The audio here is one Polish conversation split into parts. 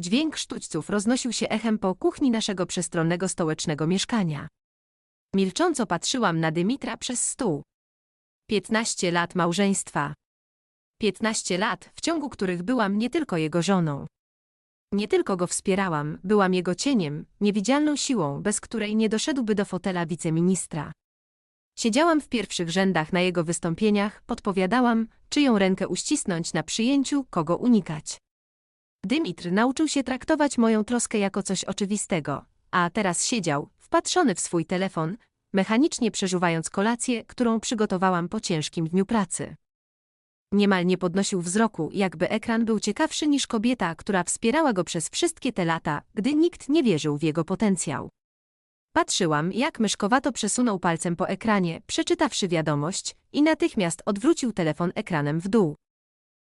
Dźwięk sztućców roznosił się echem po kuchni naszego przestronnego stołecznego mieszkania. Milcząco patrzyłam na Dymitra przez stół. Piętnaście lat małżeństwa. Piętnaście lat, w ciągu których byłam nie tylko jego żoną. Nie tylko go wspierałam, byłam jego cieniem, niewidzialną siłą, bez której nie doszedłby do fotela wiceministra. Siedziałam w pierwszych rzędach na jego wystąpieniach, podpowiadałam, czyją rękę uścisnąć na przyjęciu, kogo unikać. Dymitr nauczył się traktować moją troskę jako coś oczywistego, a teraz siedział, wpatrzony w swój telefon, mechanicznie przeżuwając kolację, którą przygotowałam po ciężkim dniu pracy. Niemal nie podnosił wzroku, jakby ekran był ciekawszy niż kobieta, która wspierała go przez wszystkie te lata, gdy nikt nie wierzył w jego potencjał. Patrzyłam, jak myszkowato przesunął palcem po ekranie, przeczytawszy wiadomość, i natychmiast odwrócił telefon ekranem w dół.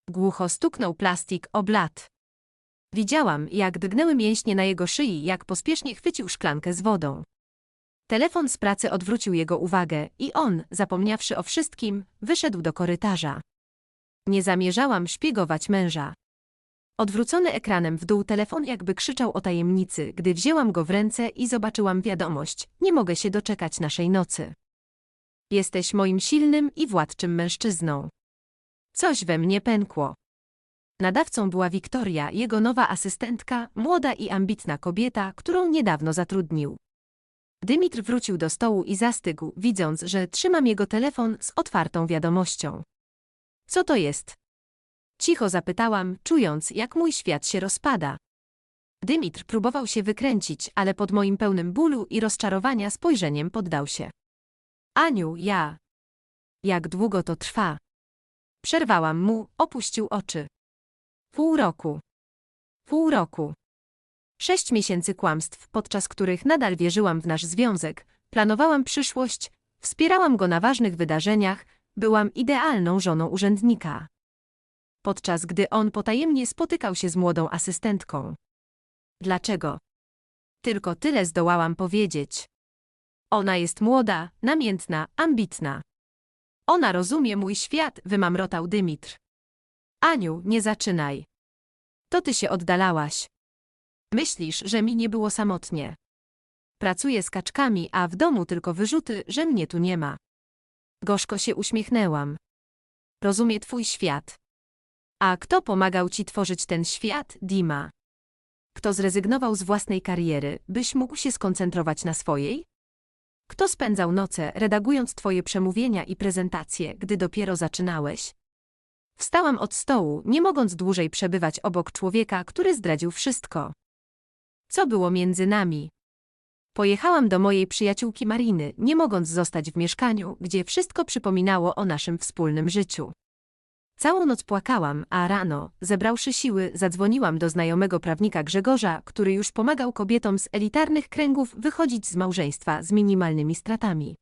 Głucho stuknął plastik o blat. Widziałam, jak drgnęły mięśnie na jego szyi, jak pospiesznie chwycił szklankę z wodą. Telefon z pracy odwrócił jego uwagę i on, zapomniawszy o wszystkim, wyszedł do korytarza. Nie zamierzałam szpiegować męża. Odwrócony ekranem w dół telefon jakby krzyczał o tajemnicy, gdy wzięłam go w ręce i zobaczyłam wiadomość. Nie mogę się doczekać naszej nocy. Jesteś moim silnym i władczym mężczyzną. Coś we mnie pękło. Nadawcą była Wiktoria, jego nowa asystentka, młoda i ambitna kobieta, którą niedawno zatrudnił. Dymitr wrócił do stołu i zastygł, widząc, że trzymam jego telefon z otwartą wiadomością. Co to jest? Cicho zapytałam, czując, jak mój świat się rozpada. Dymitr próbował się wykręcić, ale pod moim pełnym bólu i rozczarowania spojrzeniem poddał się. Aniu, ja. Jak długo to trwa? Przerwałam mu, opuścił oczy. Pół roku. Pół roku. Sześć miesięcy kłamstw, podczas których nadal wierzyłam w nasz związek, planowałam przyszłość, wspierałam go na ważnych wydarzeniach, byłam idealną żoną urzędnika. Podczas gdy on potajemnie spotykał się z młodą asystentką. Dlaczego? Tylko tyle zdołałam powiedzieć. Ona jest młoda, namiętna, ambitna. Ona rozumie mój świat, wymamrotał Dymitr. Aniu, nie zaczynaj. To ty się oddalałaś. Myślisz, że mi nie było samotnie. Pracuję z kaczkami, a w domu tylko wyrzuty, że mnie tu nie ma. Gorzko się uśmiechnęłam. Rozumie twój świat. A kto pomagał ci tworzyć ten świat, Dima? Kto zrezygnował z własnej kariery, byś mógł się skoncentrować na swojej? Kto spędzał noce, redagując twoje przemówienia i prezentacje, gdy dopiero zaczynałeś? Wstałam od stołu, nie mogąc dłużej przebywać obok człowieka, który zdradził wszystko. Co było między nami? Pojechałam do mojej przyjaciółki Mariny, nie mogąc zostać w mieszkaniu, gdzie wszystko przypominało o naszym wspólnym życiu. Całą noc płakałam, a rano, zebrałszy siły, zadzwoniłam do znajomego prawnika Grzegorza, który już pomagał kobietom z elitarnych kręgów wychodzić z małżeństwa z minimalnymi stratami.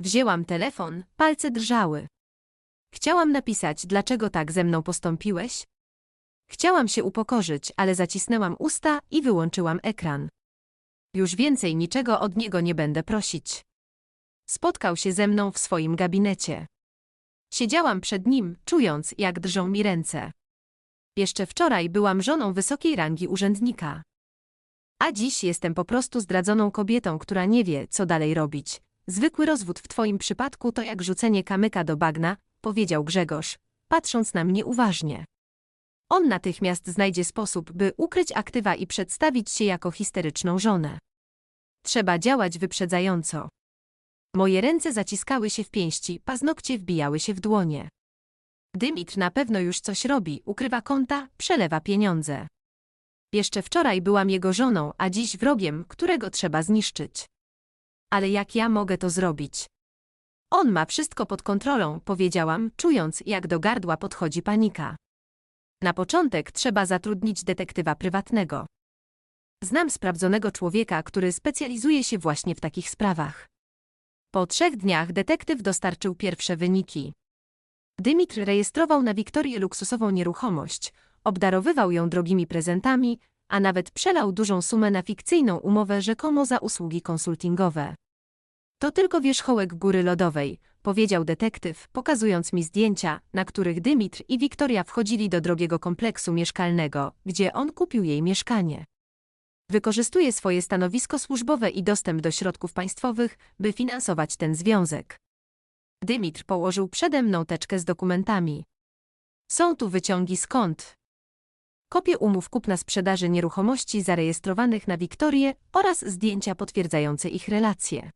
Wzięłam telefon, palce drżały. Chciałam napisać, dlaczego tak ze mną postąpiłeś? Chciałam się upokorzyć, ale zacisnęłam usta i wyłączyłam ekran. Już więcej niczego od niego nie będę prosić. Spotkał się ze mną w swoim gabinecie. Siedziałam przed nim, czując, jak drżą mi ręce. Jeszcze wczoraj byłam żoną wysokiej rangi urzędnika. A dziś jestem po prostu zdradzoną kobietą, która nie wie, co dalej robić. Zwykły rozwód w twoim przypadku to jak rzucenie kamyka do bagna, powiedział Grzegorz, patrząc na mnie uważnie. On natychmiast znajdzie sposób, by ukryć aktywa i przedstawić się jako histeryczną żonę. Trzeba działać wyprzedzająco. Moje ręce zaciskały się w pięści, paznokcie wbijały się w dłonie. Dymitr na pewno już coś robi, ukrywa konta, przelewa pieniądze. Jeszcze wczoraj byłam jego żoną, a dziś wrogiem, którego trzeba zniszczyć. Ale jak ja mogę to zrobić? On ma wszystko pod kontrolą, powiedziałam, czując, jak do gardła podchodzi panika. Na początek trzeba zatrudnić detektywa prywatnego. Znam sprawdzonego człowieka, który specjalizuje się właśnie w takich sprawach. Po trzech dniach detektyw dostarczył pierwsze wyniki. Dymitr rejestrował na Wiktorię luksusową nieruchomość, obdarowywał ją drogimi prezentami, a nawet przelał dużą sumę na fikcyjną umowę rzekomo za usługi konsultingowe. To tylko wierzchołek góry lodowej, powiedział detektyw, pokazując mi zdjęcia, na których Dymitr i Wiktoria wchodzili do drogiego kompleksu mieszkalnego, gdzie on kupił jej mieszkanie. Wykorzystuje swoje stanowisko służbowe i dostęp do środków państwowych, by finansować ten związek. Dymitr położył przede mną teczkę z dokumentami. Są tu wyciągi kont. Kopie umów kupna-sprzedaży nieruchomości zarejestrowanych na Wiktorię oraz zdjęcia potwierdzające ich relacje.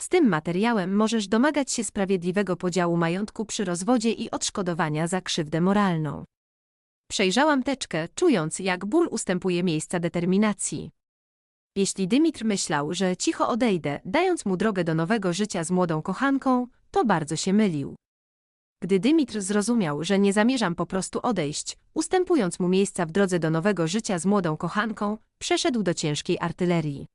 Z tym materiałem możesz domagać się sprawiedliwego podziału majątku przy rozwodzie i odszkodowania za krzywdę moralną. Przejrzałam teczkę, czując, jak ból ustępuje miejsca determinacji. Jeśli Dymitr myślał, że cicho odejdę, dając mu drogę do nowego życia z młodą kochanką, to bardzo się mylił. Gdy Dymitr zrozumiał, że nie zamierzam po prostu odejść, ustępując mu miejsca w drodze do nowego życia z młodą kochanką, przeszedł do ciężkiej artylerii.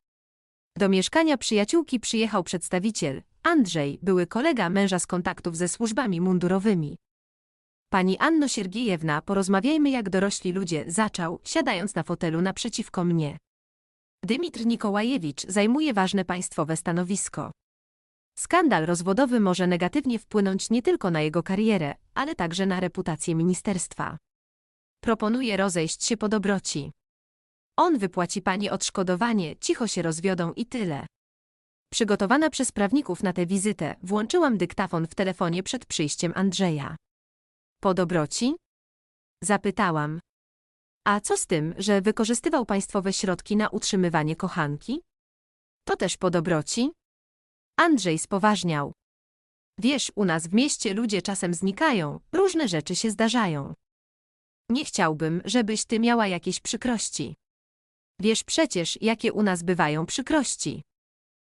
Do mieszkania przyjaciółki przyjechał przedstawiciel, Andrzej, były kolega męża z kontaktów ze służbami mundurowymi. Pani Anno Siergiejewna, porozmawiajmy jak dorośli ludzie, zaczął, siadając na fotelu naprzeciwko mnie. Dymitr Nikołajewicz zajmuje ważne państwowe stanowisko. Skandal rozwodowy może negatywnie wpłynąć nie tylko na jego karierę, ale także na reputację ministerstwa. Proponuję rozejść się po dobroci. On wypłaci pani odszkodowanie, cicho się rozwiodą i tyle. Przygotowana przez prawników na tę wizytę, włączyłam dyktafon w telefonie przed przyjściem Andrzeja. Po dobroci? Zapytałam. A co z tym, że wykorzystywał państwowe środki na utrzymywanie kochanki? To też po dobroci? Andrzej spoważniał. Wiesz, u nas w mieście ludzie czasem znikają, różne rzeczy się zdarzają. Nie chciałbym, żebyś ty miała jakieś przykrości. Wiesz przecież, jakie u nas bywają przykrości.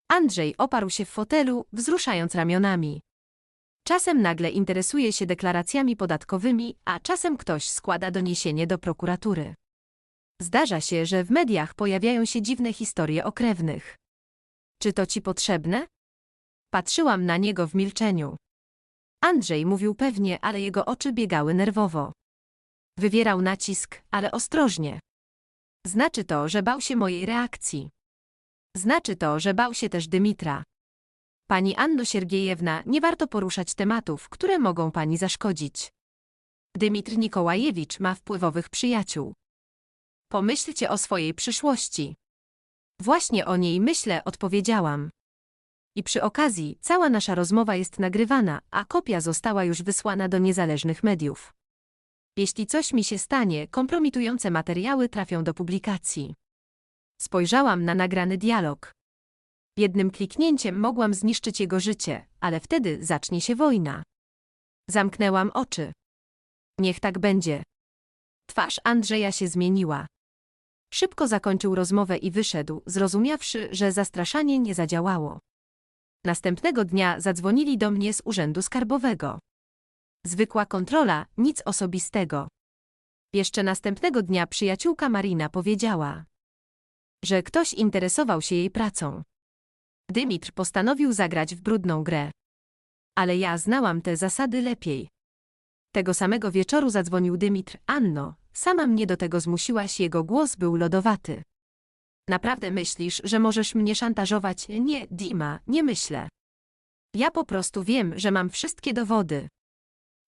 Andrzej oparł się w fotelu, wzruszając ramionami. Czasem nagle interesuje się deklaracjami podatkowymi, a czasem ktoś składa doniesienie do prokuratury. Zdarza się, że w mediach pojawiają się dziwne historie o krewnych. Czy to ci potrzebne? Patrzyłam na niego w milczeniu. Andrzej mówił pewnie, ale jego oczy biegały nerwowo. Wywierał nacisk, ale ostrożnie. Znaczy to, że bał się mojej reakcji. Znaczy to, że bał się też Dymitra. Pani Anno Siergiejewna, nie warto poruszać tematów, które mogą pani zaszkodzić. Dymitr Nikołajewicz ma wpływowych przyjaciół. Pomyślcie o swojej przyszłości. Właśnie o niej myślę, odpowiedziałam. I przy okazji, cała nasza rozmowa jest nagrywana, a kopia została już wysłana do niezależnych mediów. Jeśli coś mi się stanie, kompromitujące materiały trafią do publikacji. Spojrzałam na nagrany dialog. Jednym kliknięciem mogłam zniszczyć jego życie, ale wtedy zacznie się wojna. Zamknęłam oczy. Niech tak będzie. Twarz Andrzeja się zmieniła. Szybko zakończył rozmowę i wyszedł, zrozumiawszy, że zastraszanie nie zadziałało. Następnego dnia zadzwonili do mnie z urzędu skarbowego. Zwykła kontrola, nic osobistego. Jeszcze następnego dnia przyjaciółka Marina powiedziała, że ktoś interesował się jej pracą. Dymitr postanowił zagrać w brudną grę. Ale ja znałam te zasady lepiej. Tego samego wieczoru zadzwonił Dymitr. Anno, sama mnie do tego zmusiłaś, jego głos był lodowaty. Naprawdę myślisz, że możesz mnie szantażować? Nie, Dima, nie myślę. Ja po prostu wiem, że mam wszystkie dowody.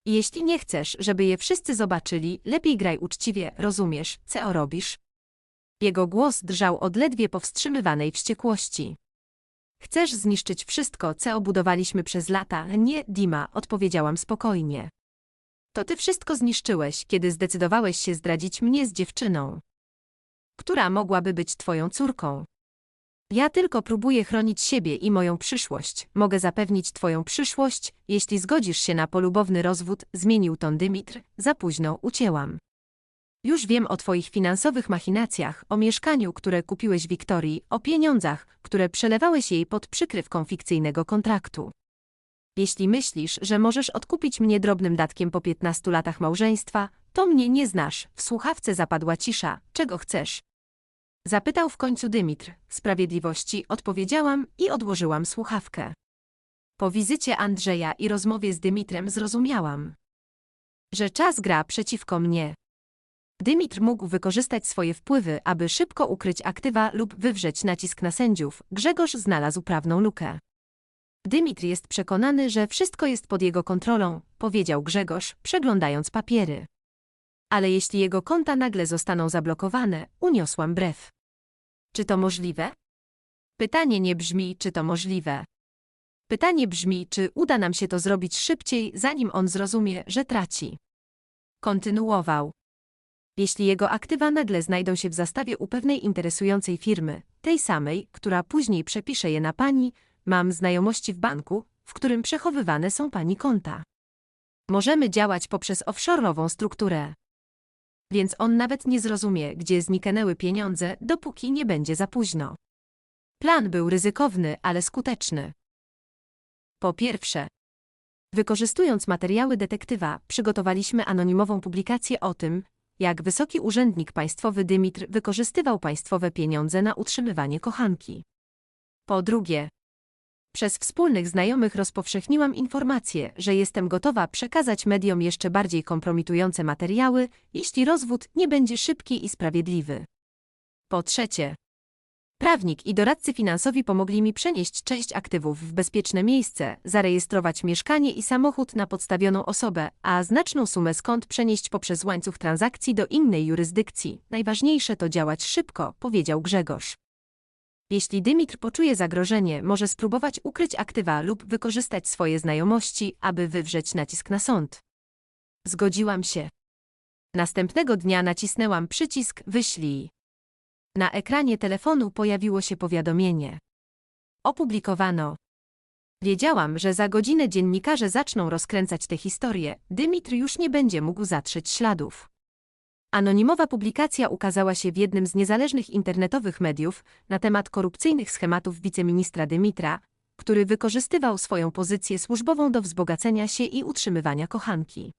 Jeśli nie chcesz, żeby je wszyscy zobaczyli, lepiej graj uczciwie, rozumiesz, co robisz? Jego głos drżał od ledwie powstrzymywanej wściekłości. Chcesz zniszczyć wszystko, co obudowaliśmy przez lata? Nie, Dima, odpowiedziałam spokojnie. To ty wszystko zniszczyłeś, kiedy zdecydowałeś się zdradzić mnie z dziewczyną która mogłaby być twoją córką. Ja tylko próbuję chronić siebie i moją przyszłość. Mogę zapewnić twoją przyszłość, jeśli zgodzisz się na polubowny rozwód, zmienił ton Dymitr, za późno ucięłam. Już wiem o twoich finansowych machinacjach, o mieszkaniu, które kupiłeś Wiktorii, o pieniądzach, które przelewałeś jej pod przykrywką fikcyjnego kontraktu. Jeśli myślisz, że możesz odkupić mnie drobnym datkiem po 15 latach małżeństwa, to mnie nie znasz. W słuchawce zapadła cisza. Czego chcesz? Zapytał w końcu Dymitr. Sprawiedliwości odpowiedziałam i odłożyłam słuchawkę. Po wizycie Andrzeja i rozmowie z Dymitrem zrozumiałam, że czas gra przeciwko mnie. Dymitr mógł wykorzystać swoje wpływy, aby szybko ukryć aktywa lub wywrzeć nacisk na sędziów. Grzegorz znalazł prawną lukę. Dymitr jest przekonany, że wszystko jest pod jego kontrolą, powiedział Grzegorz, przeglądając papiery. Ale jeśli jego konta nagle zostaną zablokowane, uniosłam brew. Czy to możliwe? Pytanie nie brzmi, czy to możliwe. Pytanie brzmi, czy uda nam się to zrobić szybciej, zanim on zrozumie, że traci. Kontynuował. Jeśli jego aktywa nagle znajdą się w zastawie u pewnej interesującej firmy, tej samej, która później przepisze je na pani, mam znajomości w banku, w którym przechowywane są pani konta. Możemy działać poprzez offshore'ową strukturę. Więc on nawet nie zrozumie, gdzie zniknęły pieniądze, dopóki nie będzie za późno. Plan był ryzykowny, ale skuteczny. Po pierwsze, wykorzystując materiały detektywa, przygotowaliśmy anonimową publikację o tym, jak wysoki urzędnik państwowy Dymitr wykorzystywał państwowe pieniądze na utrzymywanie kochanki. Po drugie, przez wspólnych znajomych rozpowszechniłam informację, że jestem gotowa przekazać mediom jeszcze bardziej kompromitujące materiały, jeśli rozwód nie będzie szybki i sprawiedliwy. Po trzecie, prawnik i doradcy finansowi pomogli mi przenieść część aktywów w bezpieczne miejsce, zarejestrować mieszkanie i samochód na podstawioną osobę, a znaczną sumę skąd przenieść poprzez łańcuch transakcji do innej jurysdykcji. Najważniejsze to działać szybko, powiedział Grzegorz. Jeśli Dymitr poczuje zagrożenie, może spróbować ukryć aktywa lub wykorzystać swoje znajomości, aby wywrzeć nacisk na sąd. Zgodziłam się. Następnego dnia nacisnęłam przycisk Wyślij. Na ekranie telefonu pojawiło się powiadomienie. Opublikowano. Wiedziałam, że za godzinę dziennikarze zaczną rozkręcać tę historię, Dymitr już nie będzie mógł zatrzeć śladów. Anonimowa publikacja ukazała się w jednym z niezależnych internetowych mediów na temat korupcyjnych schematów wiceministra Dymitra, który wykorzystywał swoją pozycję służbową do wzbogacenia się i utrzymywania kochanki.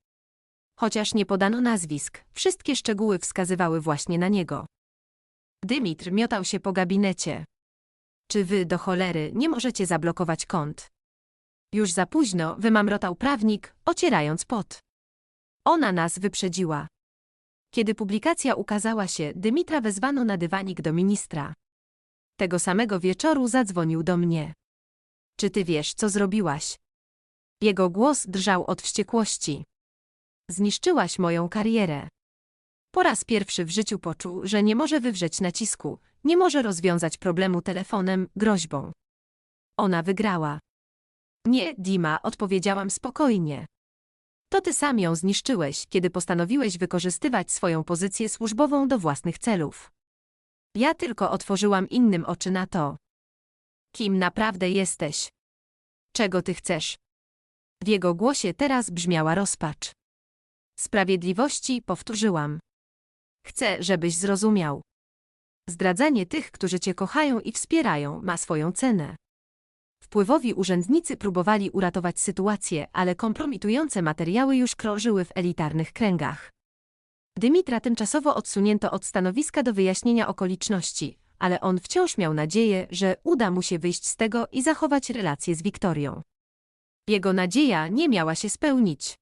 Chociaż nie podano nazwisk, wszystkie szczegóły wskazywały właśnie na niego. Dymitr miotał się po gabinecie. Czy wy, do cholery, nie możecie zablokować kont? Już za późno, wymamrotał prawnik, ocierając pot. Ona nas wyprzedziła. Kiedy publikacja ukazała się, Dymitra wezwano na dywanik do ministra. Tego samego wieczoru zadzwonił do mnie. Czy ty wiesz, co zrobiłaś? Jego głos drżał od wściekłości. Zniszczyłaś moją karierę. Po raz pierwszy w życiu poczuł, że nie może wywrzeć nacisku, nie może rozwiązać problemu telefonem, groźbą. Ona wygrała. Nie, Dima, odpowiedziałam spokojnie. To ty sam ją zniszczyłeś, kiedy postanowiłeś wykorzystywać swoją pozycję służbową do własnych celów. Ja tylko otworzyłam innym oczy na to. Kim naprawdę jesteś? Czego ty chcesz? W jego głosie teraz brzmiała rozpacz. Sprawiedliwości powtórzyłam. Chcę, żebyś zrozumiał. Zdradzanie tych, którzy cię kochają i wspierają, ma swoją cenę. Wpływowi urzędnicy próbowali uratować sytuację, ale kompromitujące materiały już krążyły w elitarnych kręgach. Dymitra tymczasowo odsunięto od stanowiska do wyjaśnienia okoliczności, ale on wciąż miał nadzieję, że uda mu się wyjść z tego i zachować relacje z Wiktorią. Jego nadzieja nie miała się spełnić.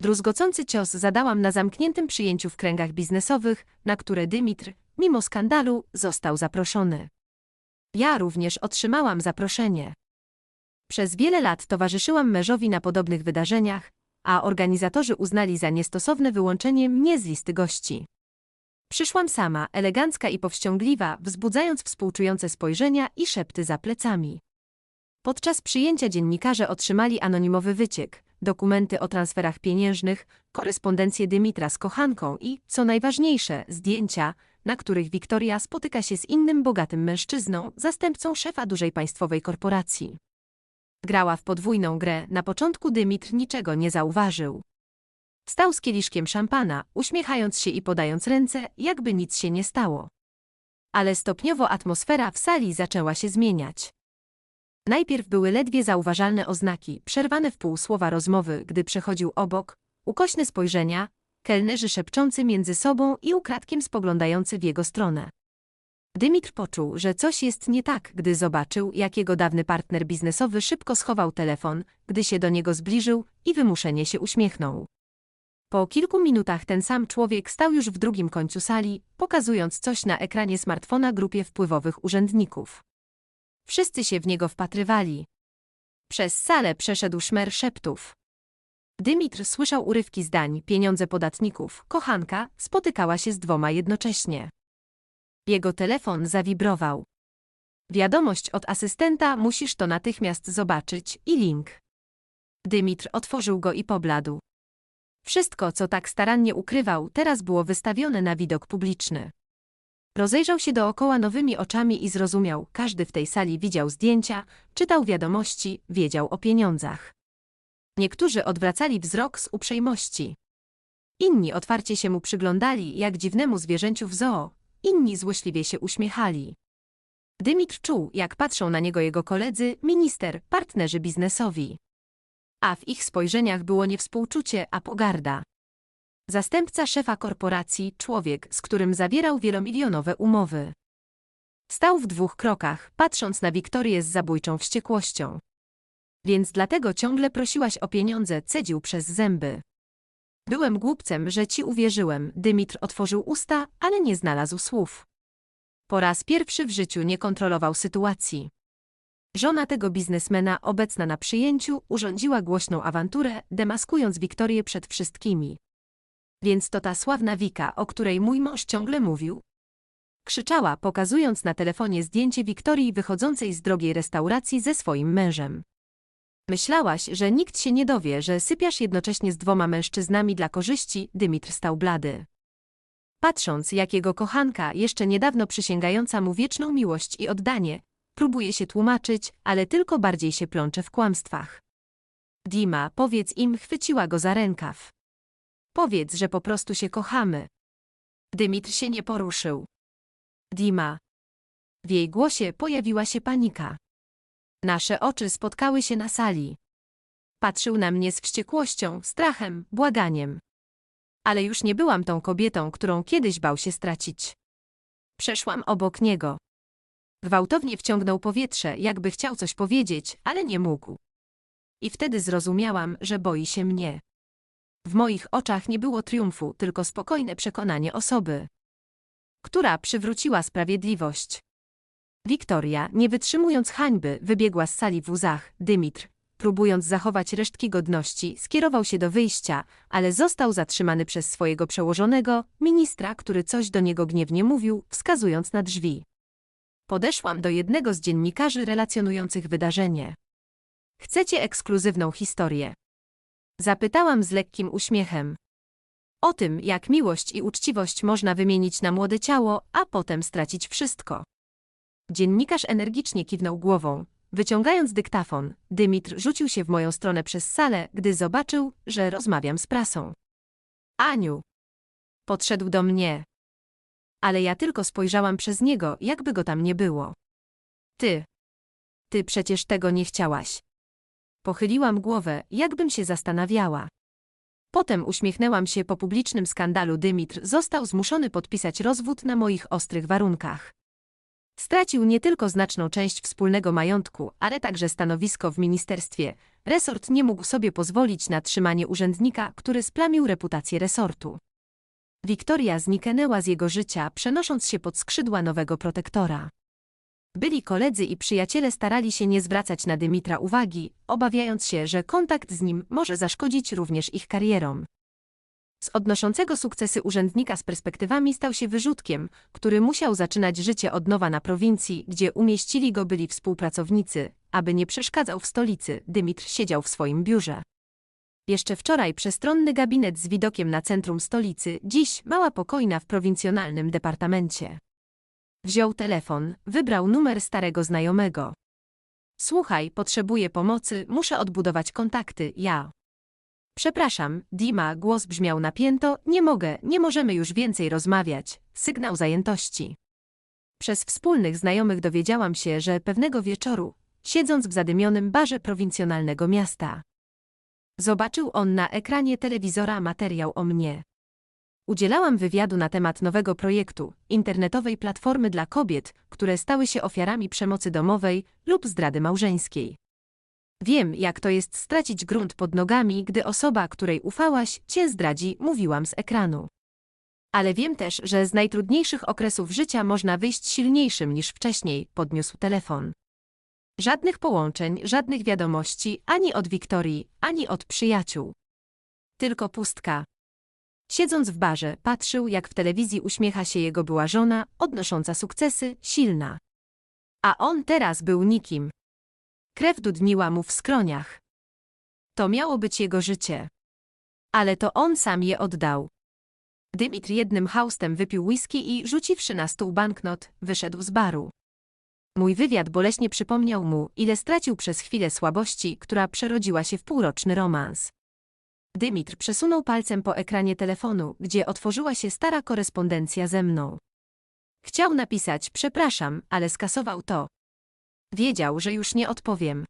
Druzgocący cios zadałam na zamkniętym przyjęciu w kręgach biznesowych, na które Dymitr, mimo skandalu, został zaproszony. Ja również otrzymałam zaproszenie. Przez wiele lat towarzyszyłam mężowi na podobnych wydarzeniach, a organizatorzy uznali za niestosowne wyłączenie mnie z listy gości. Przyszłam sama, elegancka i powściągliwa, wzbudzając współczujące spojrzenia i szepty za plecami. Podczas przyjęcia dziennikarze otrzymali anonimowy wyciek, dokumenty o transferach pieniężnych, korespondencję Dymitra z kochanką i, co najważniejsze, zdjęcia, na których Wiktoria spotyka się z innym bogatym mężczyzną, zastępcą szefa dużej państwowej korporacji. Grała w podwójną grę, na początku Dymitr niczego nie zauważył. Stał z kieliszkiem szampana, uśmiechając się i podając ręce, jakby nic się nie stało. Ale stopniowo atmosfera w sali zaczęła się zmieniać. Najpierw były ledwie zauważalne oznaki, przerwane w pół słowa rozmowy, gdy przechodził obok, ukośne spojrzenia, kelnerzy szepczący między sobą i ukradkiem spoglądający w jego stronę. Dymitr poczuł, że coś jest nie tak, gdy zobaczył, jak jego dawny partner biznesowy szybko schował telefon, gdy się do niego zbliżył i wymuszenie się uśmiechnął. Po kilku minutach ten sam człowiek stał już w drugim końcu sali, pokazując coś na ekranie smartfona grupie wpływowych urzędników. Wszyscy się w niego wpatrywali. Przez salę przeszedł szmer szeptów. Dymitr słyszał urywki zdań, pieniądze podatników, kochanka, spotykała się z dwoma jednocześnie. Jego telefon zawibrował. Wiadomość od asystenta, musisz to natychmiast zobaczyć, i link. Dymitr otworzył go i pobladł. Wszystko, co tak starannie ukrywał, teraz było wystawione na widok publiczny. Rozejrzał się dookoła nowymi oczami i zrozumiał, każdy w tej sali widział zdjęcia, czytał wiadomości, wiedział o pieniądzach. Niektórzy odwracali wzrok z uprzejmości. Inni otwarcie się mu przyglądali, jak dziwnemu zwierzęciu w zoo, inni złośliwie się uśmiechali. Dymitr czuł, jak patrzą na niego jego koledzy, minister, partnerzy biznesowi. A w ich spojrzeniach było nie współczucie, a pogarda. Zastępca szefa korporacji, człowiek, z którym zawierał wielomilionowe umowy. Stał w dwóch krokach, patrząc na Wiktorię z zabójczą wściekłością. Więc dlatego ciągle prosiłaś o pieniądze, cedził przez zęby. Byłem głupcem, że ci uwierzyłem, Dymitr otworzył usta, ale nie znalazł słów. Po raz pierwszy w życiu nie kontrolował sytuacji. Żona tego biznesmena, obecna na przyjęciu, urządziła głośną awanturę, demaskując Wiktorię przed wszystkimi. Więc to ta sławna Wika, o której mój mąż ciągle mówił? Krzyczała, pokazując na telefonie zdjęcie Wiktorii wychodzącej z drogiej restauracji ze swoim mężem. Myślałaś, że nikt się nie dowie, że sypiasz jednocześnie z dwoma mężczyznami dla korzyści, Dymitr stał blady. Patrząc, jak jego kochanka, jeszcze niedawno przysięgająca mu wieczną miłość i oddanie, próbuje się tłumaczyć, ale tylko bardziej się plącze w kłamstwach. Dima, powiedz im, chwyciła go za rękaw. Powiedz, że po prostu się kochamy. Dymitr się nie poruszył. Dima. W jej głosie pojawiła się panika. Nasze oczy spotkały się na sali. Patrzył na mnie z wściekłością, strachem, błaganiem. Ale już nie byłam tą kobietą, którą kiedyś bał się stracić. Przeszłam obok niego. Gwałtownie wciągnął powietrze, jakby chciał coś powiedzieć, ale nie mógł. I wtedy zrozumiałam, że boi się mnie. W moich oczach nie było triumfu, tylko spokojne przekonanie osoby, która przywróciła sprawiedliwość. Wiktoria, nie wytrzymując hańby, wybiegła z sali w łzach. Dymitr, próbując zachować resztki godności, skierował się do wyjścia, ale został zatrzymany przez swojego przełożonego, ministra, który coś do niego gniewnie mówił, wskazując na drzwi. Podeszłam do jednego z dziennikarzy relacjonujących wydarzenie. Chcecie ekskluzywną historię? Zapytałam z lekkim uśmiechem. O tym, jak miłość i uczciwość można wymienić na młode ciało, a potem stracić wszystko. Dziennikarz energicznie kiwnął głową. Wyciągając dyktafon, Dymitr rzucił się w moją stronę przez salę, gdy zobaczył, że rozmawiam z prasą. Aniu! Podszedł do mnie. Ale ja tylko spojrzałam przez niego, jakby go tam nie było. Ty. Ty przecież tego nie chciałaś. Pochyliłam głowę, jakbym się zastanawiała. Potem uśmiechnęłam się po publicznym skandalu. Dymitr został zmuszony podpisać rozwód na moich ostrych warunkach. Stracił nie tylko znaczną część wspólnego majątku, ale także stanowisko w ministerstwie. Resort nie mógł sobie pozwolić na trzymanie urzędnika, który splamił reputację resortu. Wiktoria zniknęła z jego życia, przenosząc się pod skrzydła nowego protektora. Byli koledzy i przyjaciele starali się nie zwracać na Dymitra uwagi, obawiając się, że kontakt z nim może zaszkodzić również ich karierom. Z odnoszącego sukcesy urzędnika z perspektywami stał się wyrzutkiem, który musiał zaczynać życie od nowa na prowincji, gdzie umieścili go byli współpracownicy, aby nie przeszkadzał w stolicy, Dymitr siedział w swoim biurze. Jeszcze wczoraj przestronny gabinet z widokiem na centrum stolicy, dziś mała pokojna w prowincjonalnym departamencie. Wziął telefon, wybrał numer starego znajomego. Słuchaj, potrzebuję pomocy, muszę odbudować kontakty, ja. Przepraszam, Dima, głos brzmiał napięto, nie mogę, nie możemy już więcej rozmawiać. Sygnał zajętości. Przez wspólnych znajomych dowiedziałam się, że pewnego wieczoru, siedząc w zadymionym barze prowincjonalnego miasta, zobaczył on na ekranie telewizora materiał o mnie. Udzielałam wywiadu na temat nowego projektu, internetowej platformy dla kobiet, które stały się ofiarami przemocy domowej lub zdrady małżeńskiej. Wiem, jak to jest stracić grunt pod nogami, gdy osoba, której ufałaś, cię zdradzi, mówiłam z ekranu. Ale wiem też, że z najtrudniejszych okresów życia można wyjść silniejszym niż wcześniej, podniósł telefon. Żadnych połączeń, żadnych wiadomości ani od Wiktorii, ani od przyjaciół. Tylko pustka. Siedząc w barze, patrzył, jak w telewizji uśmiecha się jego była żona, odnosząca sukcesy, silna. A on teraz był nikim. Krew dudniła mu w skroniach. To miało być jego życie. Ale to on sam je oddał. Dymitr jednym haustem wypił whisky i, rzuciwszy na stół banknot, wyszedł z baru. Mój wywiad boleśnie przypomniał mu, ile stracił przez chwilę słabości, która przerodziła się w półroczny romans. Dymitr przesunął palcem po ekranie telefonu, gdzie otworzyła się stara korespondencja ze mną. Chciał napisać przepraszam, ale skasował to. Wiedział, że już nie odpowiem.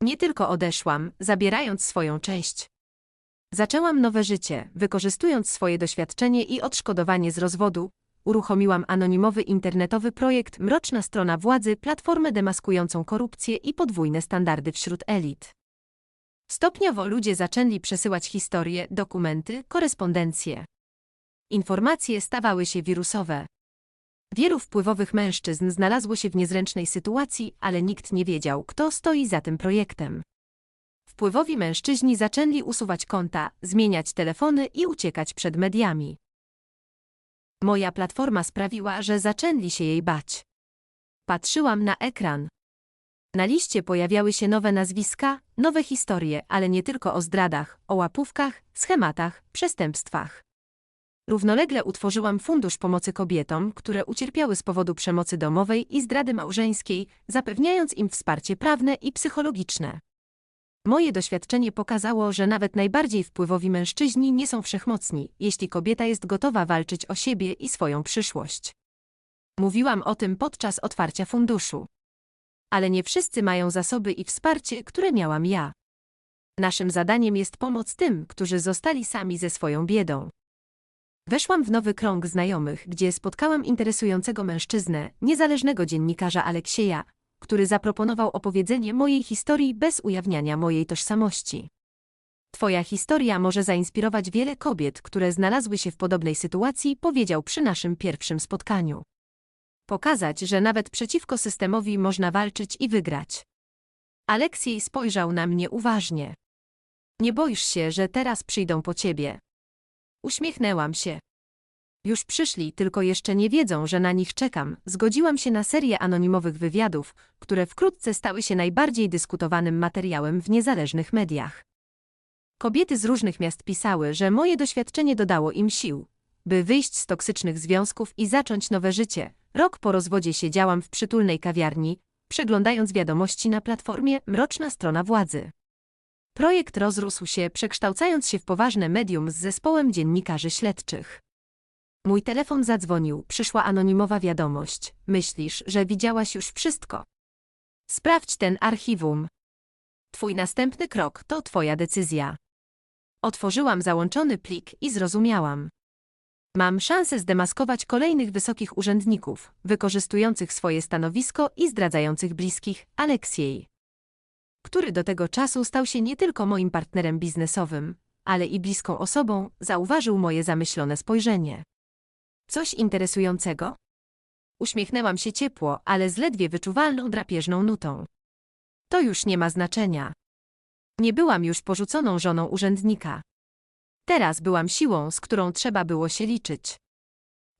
Nie tylko odeszłam, zabierając swoją część. Zaczęłam nowe życie, wykorzystując swoje doświadczenie i odszkodowanie z rozwodu, uruchomiłam anonimowy internetowy projekt Mroczna Strona Władzy, platformę demaskującą korupcję i podwójne standardy wśród elit. Stopniowo ludzie zaczęli przesyłać historie, dokumenty, korespondencje. Informacje stawały się wirusowe. Wielu wpływowych mężczyzn znalazło się w niezręcznej sytuacji, ale nikt nie wiedział, kto stoi za tym projektem. Wpływowi mężczyźni zaczęli usuwać konta, zmieniać telefony i uciekać przed mediami. Moja platforma sprawiła, że zaczęli się jej bać. Patrzyłam na ekran. Na liście pojawiały się nowe nazwiska, nowe historie, ale nie tylko o zdradach, o łapówkach, schematach, przestępstwach. Równolegle utworzyłam Fundusz Pomocy Kobietom, które ucierpiały z powodu przemocy domowej i zdrady małżeńskiej, zapewniając im wsparcie prawne i psychologiczne. Moje doświadczenie pokazało, że nawet najbardziej wpływowi mężczyźni nie są wszechmocni, jeśli kobieta jest gotowa walczyć o siebie i swoją przyszłość. Mówiłam o tym podczas otwarcia funduszu. Ale nie wszyscy mają zasoby i wsparcie, które miałam ja. Naszym zadaniem jest pomoc tym, którzy zostali sami ze swoją biedą. Weszłam w nowy krąg znajomych, gdzie spotkałam interesującego mężczyznę, niezależnego dziennikarza Aleksieja, który zaproponował opowiedzenie mojej historii bez ujawniania mojej tożsamości. Twoja historia może zainspirować wiele kobiet, które znalazły się w podobnej sytuacji, powiedział przy naszym pierwszym spotkaniu. Pokazać, że nawet przeciwko systemowi można walczyć i wygrać. Aleksiej spojrzał na mnie uważnie. Nie boisz się, że teraz przyjdą po ciebie. Uśmiechnęłam się. Już przyszli, tylko jeszcze nie wiedzą, że na nich czekam. Zgodziłam się na serię anonimowych wywiadów, które wkrótce stały się najbardziej dyskutowanym materiałem w niezależnych mediach. Kobiety z różnych miast pisały, że moje doświadczenie dodało im sił, by wyjść z toksycznych związków i zacząć nowe życie. Rok po rozwodzie siedziałam w przytulnej kawiarni, przeglądając wiadomości na platformie Mroczna Strona Władzy. Projekt rozrósł się, przekształcając się w poważne medium z zespołem dziennikarzy śledczych. Mój telefon zadzwonił, przyszła anonimowa wiadomość. Myślisz, że widziałaś już wszystko? Sprawdź ten archiwum. Twój następny krok to twoja decyzja. Otworzyłam załączony plik i zrozumiałam. Mam szansę zdemaskować kolejnych wysokich urzędników, wykorzystujących swoje stanowisko i zdradzających bliskich, Aleksiej. Który do tego czasu stał się nie tylko moim partnerem biznesowym, ale i bliską osobą, zauważył moje zamyślone spojrzenie. Coś interesującego? Uśmiechnęłam się ciepło, ale z ledwie wyczuwalną drapieżną nutą. To już nie ma znaczenia. Nie byłam już porzuconą żoną urzędnika. Teraz byłam siłą, z którą trzeba było się liczyć.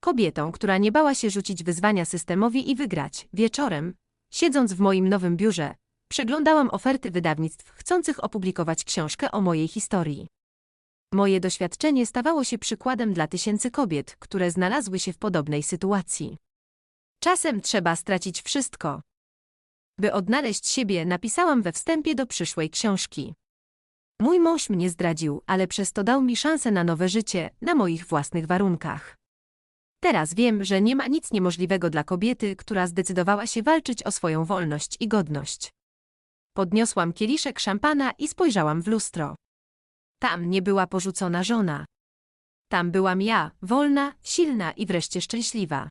Kobietą, która nie bała się rzucić wyzwania systemowi i wygrać. Wieczorem, siedząc w moim nowym biurze, przeglądałam oferty wydawnictw chcących opublikować książkę o mojej historii. Moje doświadczenie stawało się przykładem dla tysięcy kobiet, które znalazły się w podobnej sytuacji. Czasem trzeba stracić wszystko. By odnaleźć siebie, napisałam we wstępie do przyszłej książki. Mój mąż mnie zdradził, ale przez to dał mi szansę na nowe życie, na moich własnych warunkach. Teraz wiem, że nie ma nic niemożliwego dla kobiety, która zdecydowała się walczyć o swoją wolność i godność. Podniosłam kieliszek szampana i spojrzałam w lustro. Tam nie była porzucona żona. Tam byłam ja, wolna, silna i wreszcie szczęśliwa.